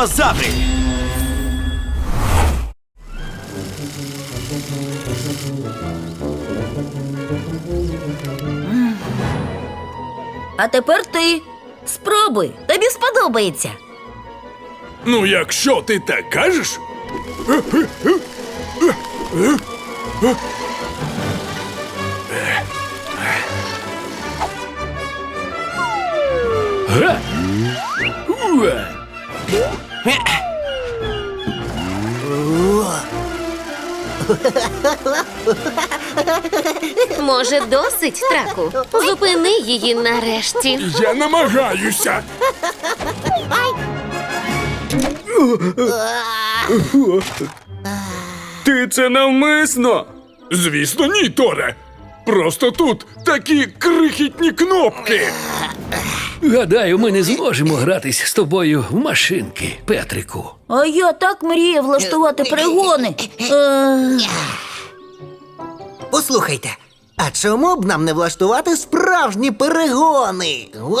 Турбозаври. А тепер ти. Спробуй, тобі сподобається. Ну, якщо ти так кажеш. Га! Уа! Може, досить траку? Зупини її нарешті. Я намагаюся. Ти це навмисно. Звісно, ні, Торе. Просто тут такі крихітні кнопки. Гадаю, ми не зможемо гратись з тобою в машинки, Петрику. А я так мріяв влаштувати пригони. Е, Послухайте, а чому б нам не влаштувати справжні перегони? О!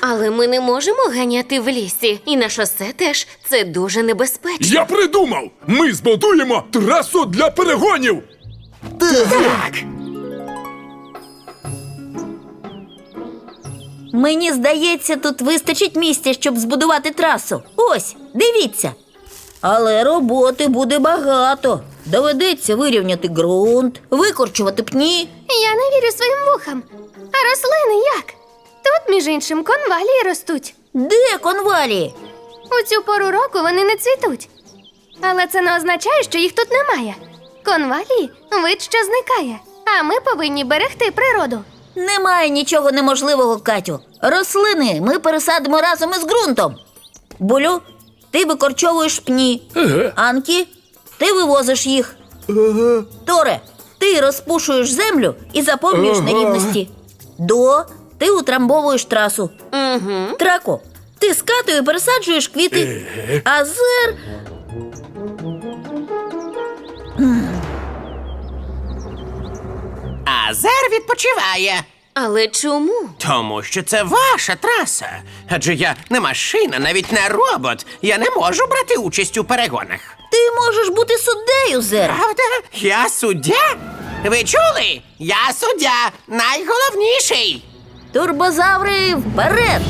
Але ми не можемо ганяти в лісі. І на шосе теж це дуже небезпечно. Я придумав! Ми збудуємо трасу для перегонів. Так. Мені здається, тут вистачить місця, щоб збудувати трасу. Ось, дивіться. Але роботи буде багато. Доведеться вирівняти ґрунт, викорчувати пні. Я не вірю своїм вухам. А рослини як? Тут, між іншим, конвалії ростуть. Де конвалії? У цю пору року вони не цвітуть. Але це не означає, що їх тут немає. Конвалії вид, що зникає. А ми повинні берегти природу. Немає нічого неможливого, Катю. Рослини ми пересадимо разом із ґрунтом. Булю, ти викорчовуєш пні. Ага. Анкі, ти вивозиш їх. Торе, ти розпушуєш землю і заповнюєш нерівності. До, ти утрамбовуєш трасу. Угу. Трако, ти з катою пересаджуєш квіти. А зер. А Зер відпочиває. Але чому? Тому що це ваша траса. Адже я не машина, навіть не робот. Я не можу брати участь у перегонах. Ти можеш бути суддею, зер. Правда? Я суддя? Ви чули? Я суддя, найголовніший. Турбозаври вперед!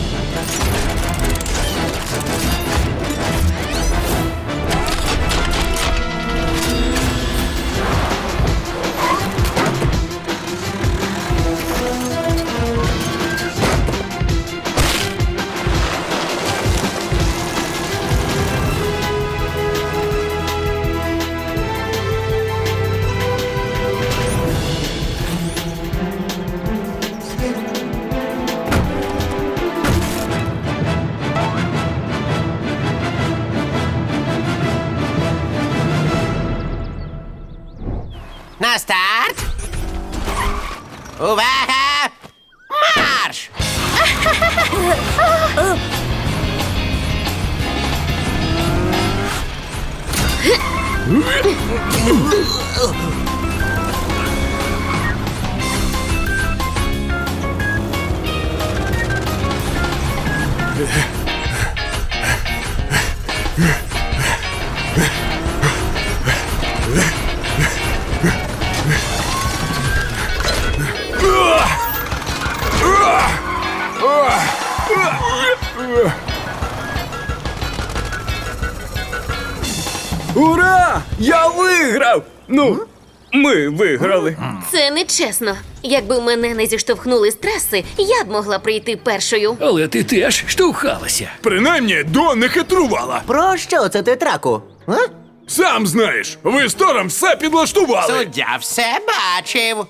Ура! Я виграв! Ну, ми виграли. Це нечесно. Якби мене не зіштовхнули з траси, я б могла прийти першою. Але ти теж штовхалася. Принаймні, до не хитрувала. Про що це ти траку? А? Сам знаєш, ви з Тором все підлаштували. Суддя все бачив.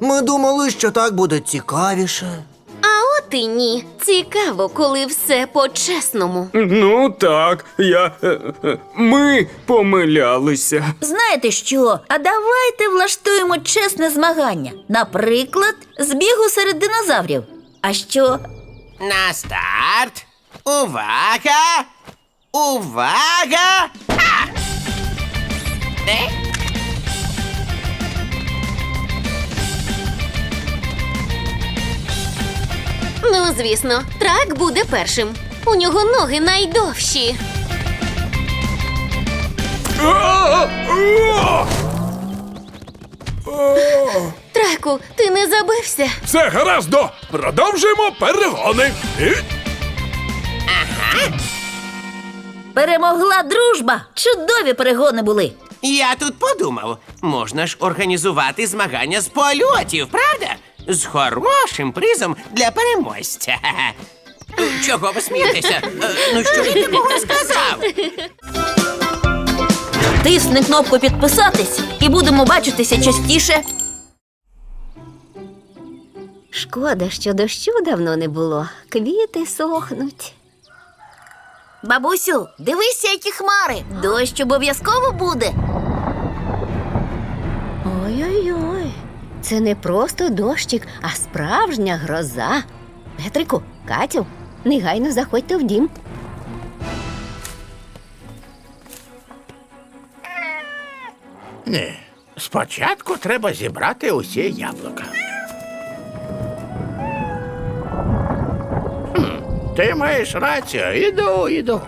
Ми думали, що так буде цікавіше. А от і ні. Цікаво, коли все по-чесному. Ну так, я. е, е, Ми помилялися. Знаєте що? А давайте влаштуємо чесне змагання. Наприклад, збігу серед динозаврів. А що? На старт. Увага! Увага! А! Е? Ну, звісно, трак буде першим. У нього ноги найдовші. Траку, ти не забився? Все гараздо! Продовжуємо перегони. І... Перемогла дружба! Чудові перегони були. Я тут подумав, можна ж організувати змагання з польотів, правда? З хорошим призом для переможця. Чого ви смієтеся? Е, Ну що я такого сказав? Тисни кнопку підписатись і будемо бачитися частіше. Шкода, що дощу давно не було. Квіти сохнуть. Бабусю, дивися, які хмари. Дощ обов'язково буде. Ой-ой-ой. Це не просто дощик, а справжня гроза. Петрику, Катю, негайно заходьте в дім. Ні. Спочатку треба зібрати усі яблука. Ти маєш рацію. Іду, іду.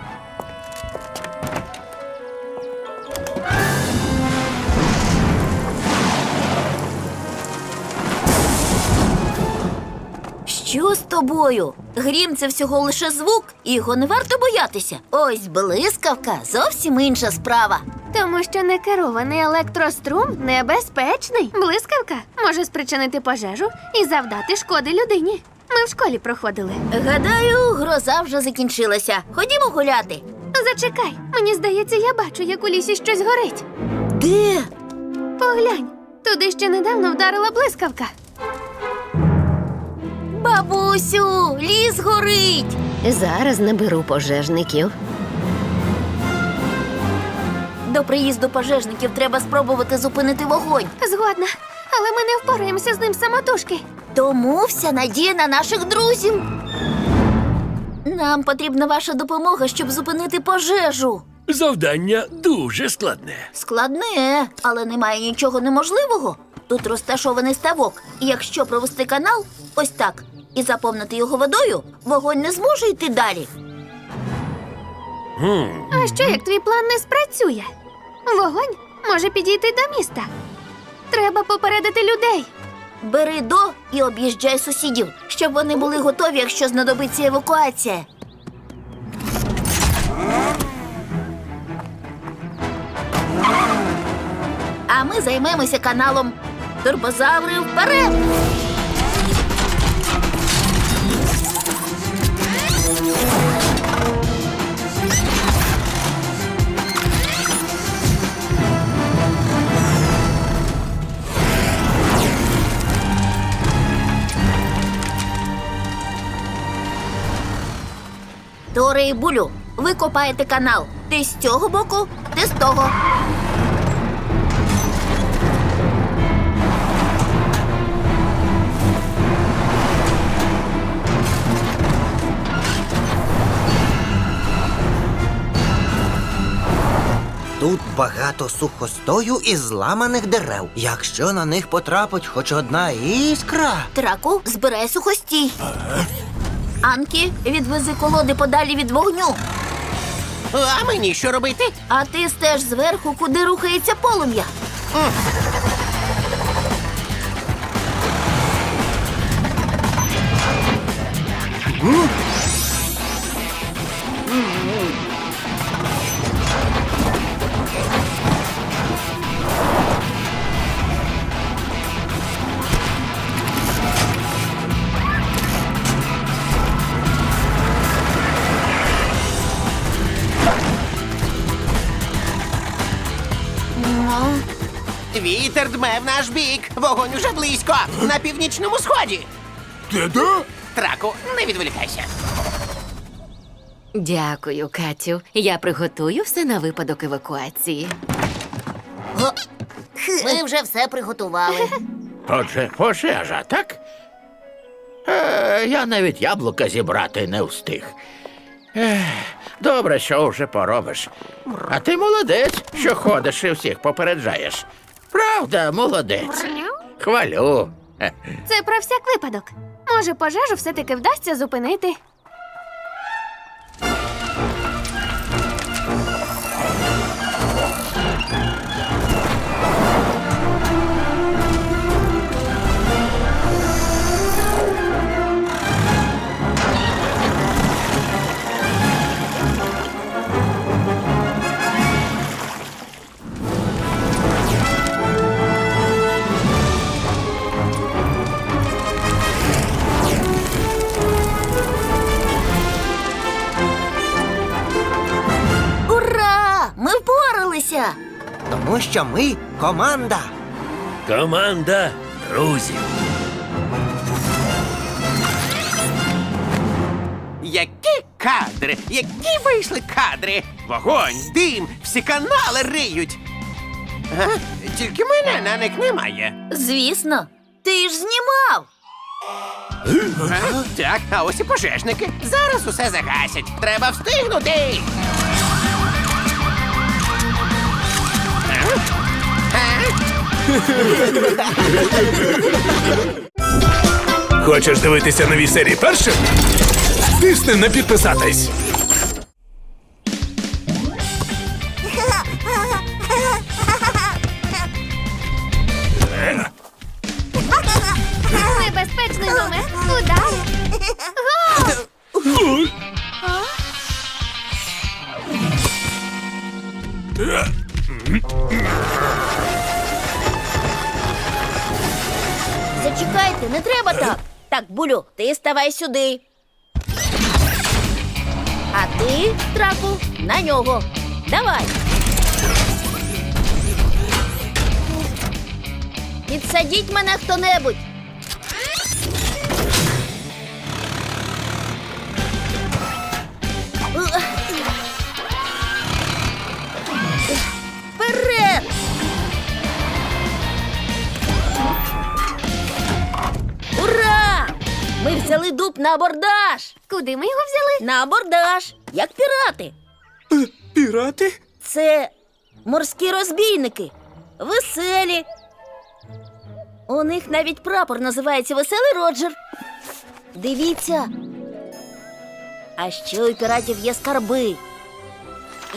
Що з тобою? Грім це всього лише звук, і його не варто боятися. Ось блискавка зовсім інша справа. Тому що некерований електрострум небезпечний. Блискавка може спричинити пожежу і завдати шкоди людині. Ми в школі проходили. Гадаю, гроза вже закінчилася. Ходімо гуляти. Зачекай, мені здається, я бачу, як у лісі щось горить. Де? Поглянь, туди ще недавно вдарила блискавка. Бабусю, ліс горить. Зараз наберу пожежників. До приїзду пожежників треба спробувати зупинити вогонь. Згодна, але ми не впораємося з ним самотужки. Тому вся надія на наших друзів. Нам потрібна ваша допомога, щоб зупинити пожежу. Завдання дуже складне. Складне, але немає нічого неможливого. Тут розташований ставок, і якщо провести канал ось так і заповнити його водою, вогонь не зможе йти далі. А що як твій план не спрацює? Вогонь може підійти до міста. Треба попередити людей. Бери до і об'їжджай сусідів, щоб вони були готові, якщо знадобиться евакуація. А ми займемося каналом. Турбозаври вперед! Торе булю, ви копаєте канал. Ти з цього боку, ти з того. Тут багато сухостою і зламаних дерев. Якщо на них потрапить хоч одна іскра. Траку, збирай сухостій. Анкі, відвези колоди подалі від вогню. А мені що робити? А ти стеж зверху, куди рухається полум'я. Вітер в наш бік. Вогонь уже близько. На північному сході. Де де? Траку, не відволікайся. Дякую, Катю. Я приготую все на випадок евакуації. Ми вже все приготували. Отже, пожежа, так? Е, я навіть яблука зібрати не встиг. Добре, що вже поробиш. А ти молодець, що ходиш і всіх попереджаєш. Правда, молодець. Хвалю. Це про всяк випадок. Може, пожежу все-таки вдасться зупинити. Тому що ми команда. Команда друзів. Які кадри, які вийшли кадри! Вогонь, дим, всі канали риють. А? Тільки мене на них немає. Звісно, ти ж знімав. А? Так, а ось і пожежники. Зараз усе загасять. Треба встигнути. Хочеш дивитися нові серії першим? Тисни на підписатись. Ставай сюди. А ти, трапу, на нього. Давай. Підсадіть мене хто-небудь. Взяли дуб на абордаж! Куди ми його взяли? На абордаж! Як пірати! Пірати? Це морські розбійники. Веселі. У них навіть прапор називається Веселий Роджер. Дивіться. А ще у піратів є скарби.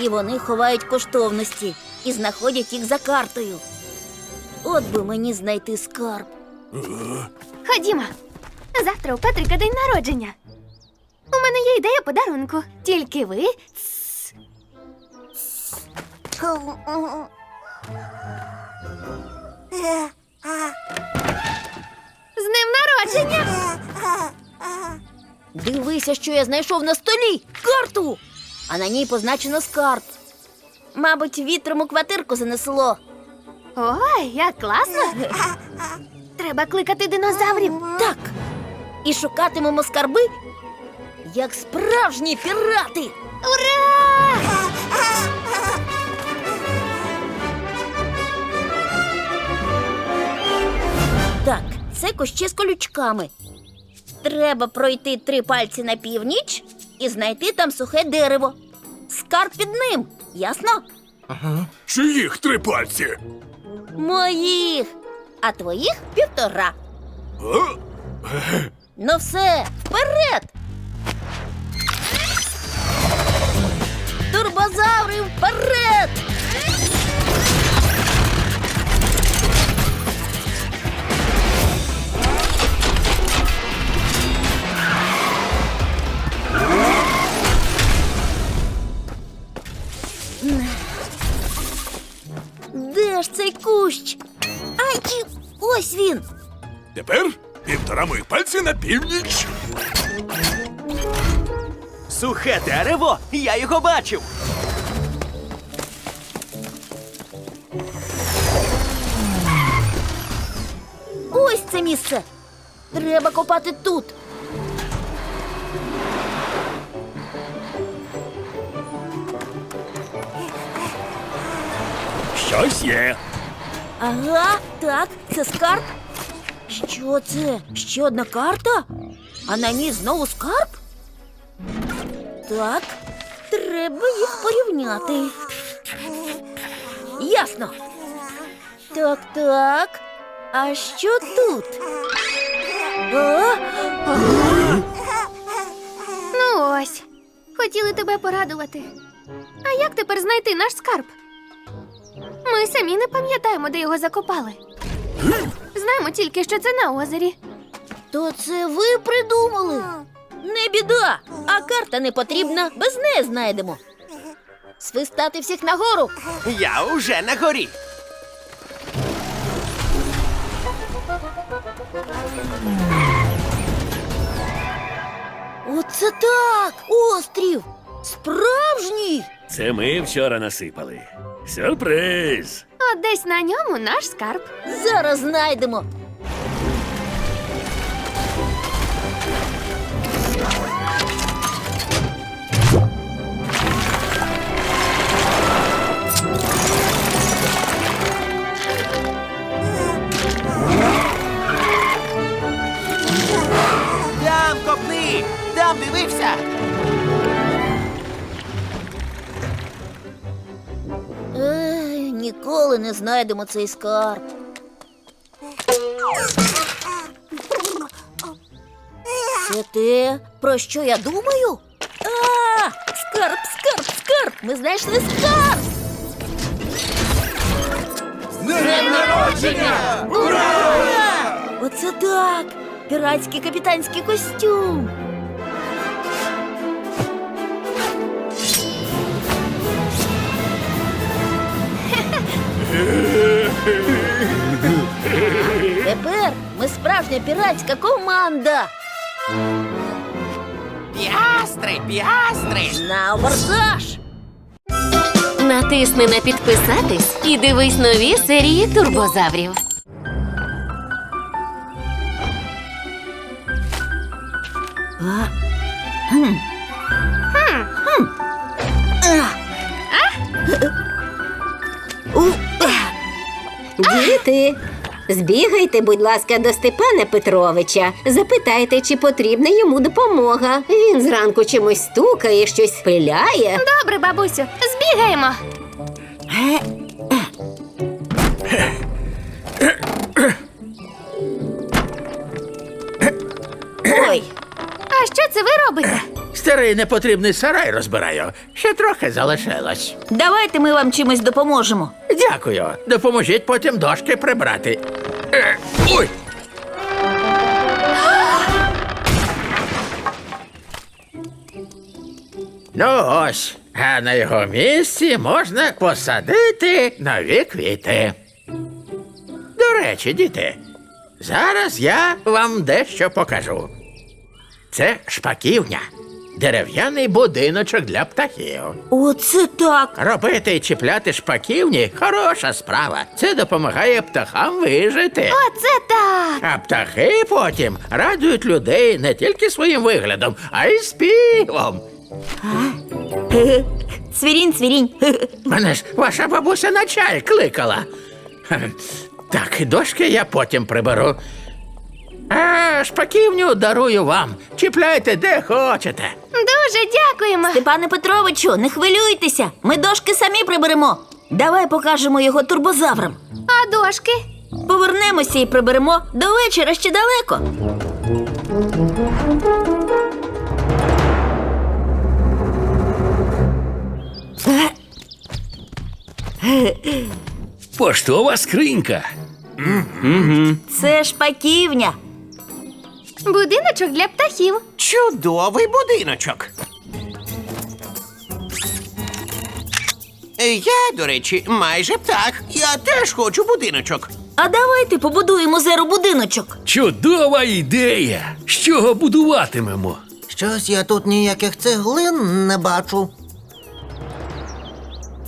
І вони ховають коштовності і знаходять їх за картою. От би мені знайти скарб. Ходімо. Завтра у Петрика день народження. У мене є ідея подарунку. Тільки ви. З ним народження! Дивися, що я знайшов на столі карту. А на ній позначено скарб. Мабуть, вітром у квартирку занесло. Ой, як класно! Треба кликати динозаврів. Так. І шукатимемо скарби, як справжні пірати. Ура! Так, це кущі з колючками. Треба пройти три пальці на північ і знайти там сухе дерево. Скарб під ним, ясно? Чиїх три пальці? Моїх, а твоїх півтора. Ну все, вперед! Турбозаври вперед! Де ж цей кущ? Ай, ось він! Тепер півтора моїх пальці на північ. Сухе дерево, я його бачив. Ось це місце. Треба копати тут. Щось є. Ага, так, це скарб. Що це? Ще одна карта? А на ній знову скарб? так. Треба їх порівняти. Ясно. Так, так. А що тут? А? Ну ось. Хотіли тебе порадувати. А як тепер знайти наш скарб? Ми самі не пам'ятаємо, де його закопали. Знаємо тільки, що це на озері. То це ви придумали? Не біда, а карта не потрібна, без неї знайдемо. Свистати всіх нагору. Я уже на горі. Оце так! Острів! Справжній! Це ми вчора насипали. Сюрприз! От десь на ньому наш скарб. Зараз знайдемо. Там копни! Там дивився! Ніколи не знайдемо цей скарб. Це те, про що я думаю? А, скарб, скарб, скарб! Ми знайшли скарб! Ура! Оце так! Піратський капітанський костюм. Тепер ми справжня піратська команда. Піастри, піастри! На абордаж! Натисни на підписатись і дивись нові серії турбозаврів. Діти, збігайте, будь ласка, до Степана Петровича. Запитайте, чи потрібна йому допомога. Він зранку чимось стукає, щось пиляє. Добре, бабусю, збігаємо. Ой, А що це ви робите? Старий непотрібний сарай розбираю. Ще трохи залишилось. давайте ми вам чимось допоможемо. Дякую. Допоможіть потім дошки прибрати. Е, ой! Ну ось, а на його місці можна посадити нові квіти. До речі, діти, зараз я вам дещо покажу. Це шпаківня, дерев'яний будиночок для птахів. Оце так. Робити і чіпляти шпаківні хороша справа. Це допомагає птахам вижити. Оце так. А птахи потім радують людей не тільки своїм виглядом, а й співом. Цвірінь, цвірінь. Мене ж ваша бабуся на чай кликала. Хе, Так, дошки я потім приберу. А шпаківню дарую вам. Чіпляйте де хочете. Дуже дякуємо. Степане Петровичу, не хвилюйтеся. Ми дошки самі приберемо. Давай покажемо його турбозаврам. А дошки? Повернемося і приберемо. До вечора ще далеко. Поштова скринька. Це шпаківня. Будиночок для птахів. Чудовий будиночок. Я, до речі, майже птах. Я теж хочу будиночок. А давайте побудуємо зеру будиночок. Чудова ідея! З чого будуватимемо? Щось я тут ніяких цеглин не бачу.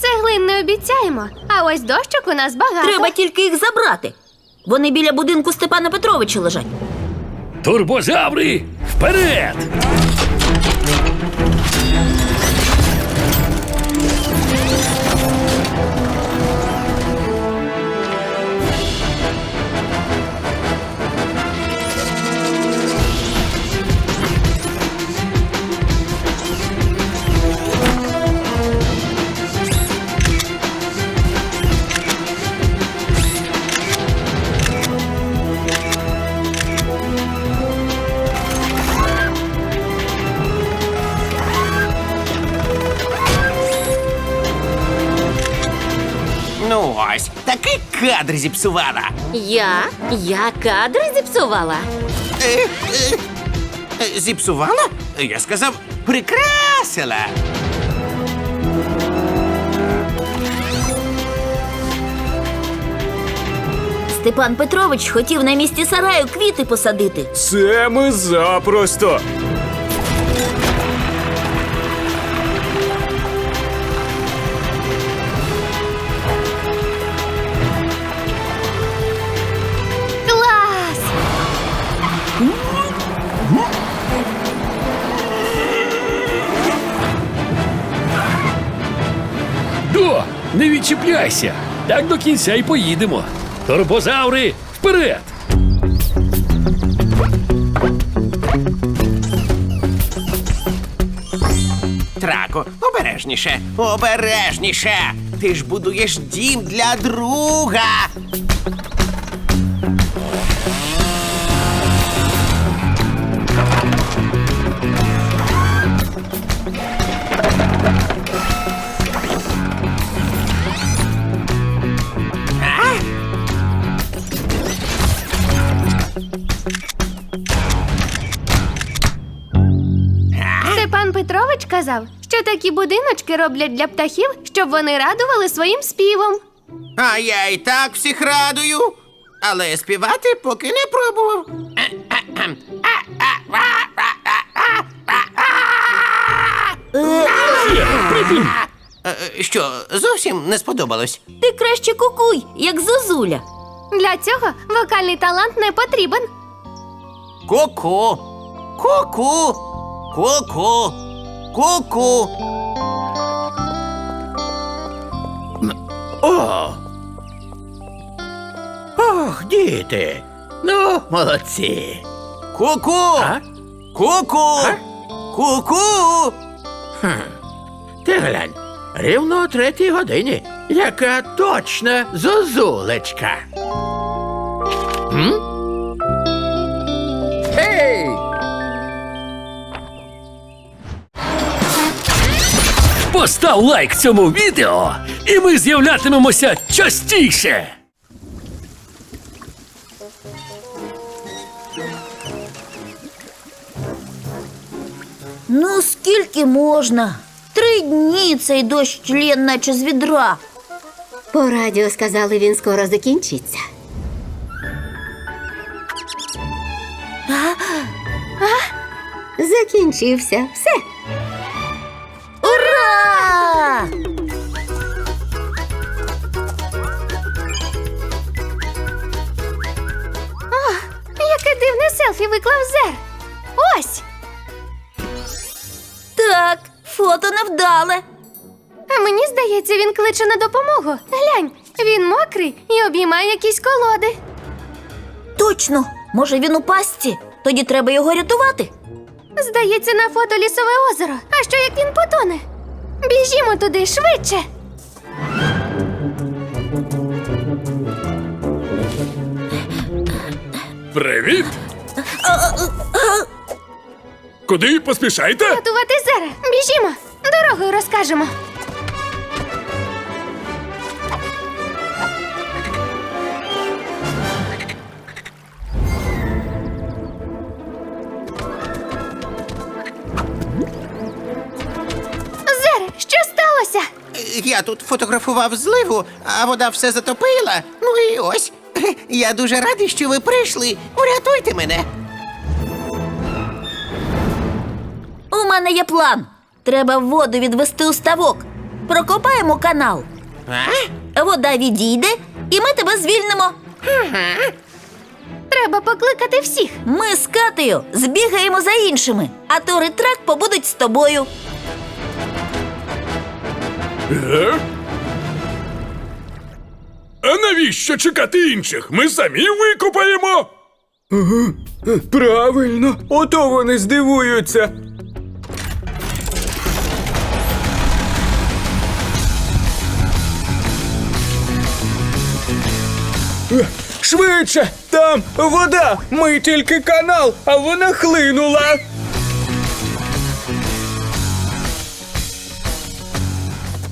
Цеглин не обіцяємо, а ось дощок у нас багато. Треба тільки їх забрати. Вони біля будинку Степана Петровича лежать. Турбозаври! Вперед! Ти кадр зіпсувала? Я? Я кадри зіпсувала. Е, е, е, зіпсувала? Я сказав, прикрасила. Степан Петрович хотів на місці сараю квіти посадити. Це ми запросто. Не відчіпляйся. Так до кінця й поїдемо. Турбозаври, вперед! Трако, обережніше, обережніше. Ти ж будуєш дім для друга. Петрович казав, що такі будиночки роблять для птахів, щоб вони радували своїм співом. А я і так всіх радую. Але співати поки не пробував. Е, Що, зовсім не сподобалось? Ти краще кукуй, як зозуля. Для цього вокальний талант не потрібен. Ку-ку. Ку-ку. Ку-ку. Ку-ку. О! Ох, діти! Ну, молодці! Ку-ку. Ку-ку. Ку-ку. Ти глянь, рівно о третій годині. Яка точна зозулечка. М? Постав лайк цьому відео, і ми з'являтимемося частіше. Ну, скільки можна? Три дні цей дощ член, наче з відра. По радіо сказали, він скоро закінчиться. Закінчився. Все. Дивне селфі виклав Зер. Ось! Так, фото невдале. А мені здається, він кличе на допомогу. Глянь, він мокрий і обіймає якісь колоди. Точно, може він у пастці? Тоді треба його рятувати. Здається, на фото лісове озеро. А що як він потоне? Біжімо туди швидше. Привіт! Куди поспішаєте? Рятувати Зера. Біжімо. Дорогою розкажемо. Зере, що сталося? Я тут фотографував зливу, а вода все затопила. Ну і ось. Я дуже радий, що ви прийшли. Урятуйте мене. У мене є план. Треба воду відвести у ставок. Прокопаємо канал. А? Вода відійде, і ми тебе звільнимо. Треба покликати всіх. Ми з Катею збігаємо за іншими, а Тор і трак побудуть з тобою. Е? А навіщо чекати інших? Ми самі викопаємо. Правильно, ото вони здивуються. Швидше! Там вода! Ми тільки канал, а вона хлинула.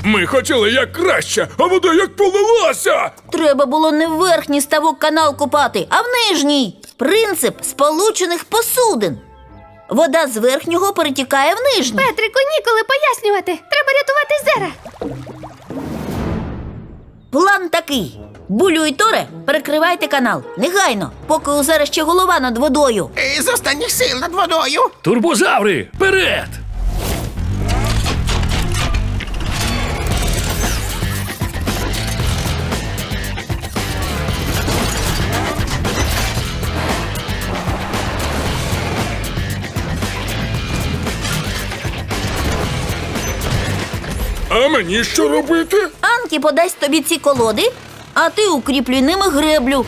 Ми хотіли як краще, а вода як полилася. Треба було не в верхній ставок канал купати, а в нижній. Принцип сполучених посудин. Вода з верхнього перетікає в нижній. Петрику, ніколи пояснювати. Треба рятувати зера. План такий: Булю і Торе, перекривайте канал. Негайно, поки у зараз ще голова над водою. Е, З останніх сил над водою. Турбозаври, вперед! А мені що робити? Анкі подасть тобі ці колоди, а ти укріплюй ними греблю.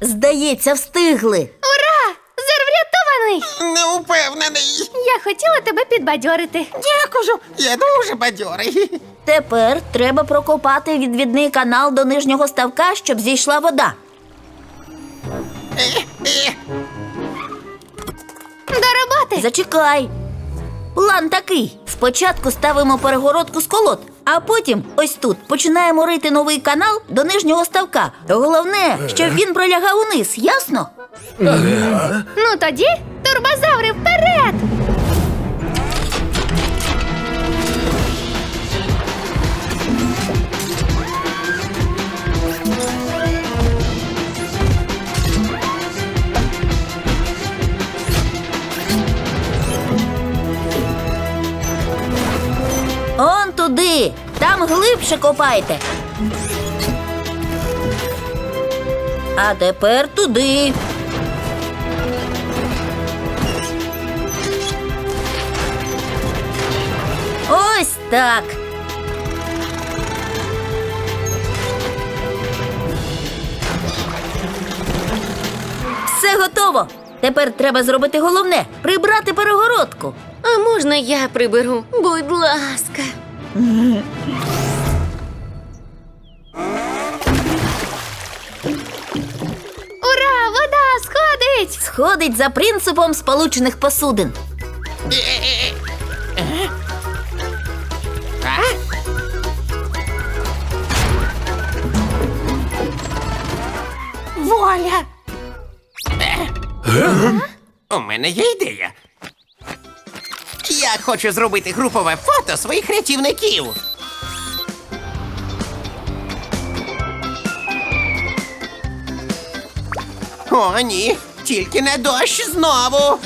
Здається, встигли. Ура! Зер врятований! Не упевнений. Я хотіла тебе підбадьорити. Дякую, я дуже бадьорий. Тепер треба прокопати відвідний канал до нижнього ставка, щоб зійшла вода. Е, е, До роботи! Зачекай. План такий: спочатку ставимо перегородку з колод, а потім ось тут починаємо рити новий канал до нижнього ставка. Головне, щоб він пролягав униз, ясно? Ну тоді турбозаври вперед! Он туди, там глибше копайте. А тепер туди. Ось так. Все готово. Тепер треба зробити головне прибрати перегородку. А можна я приберу? Будь ласка. Ура! Вода сходить! Сходить за принципом сполучених посудин. Воля. Е? У мене є ідея. Я хочу зробити групове фото своїх рятівників. О, ні, тільки не дощ знову.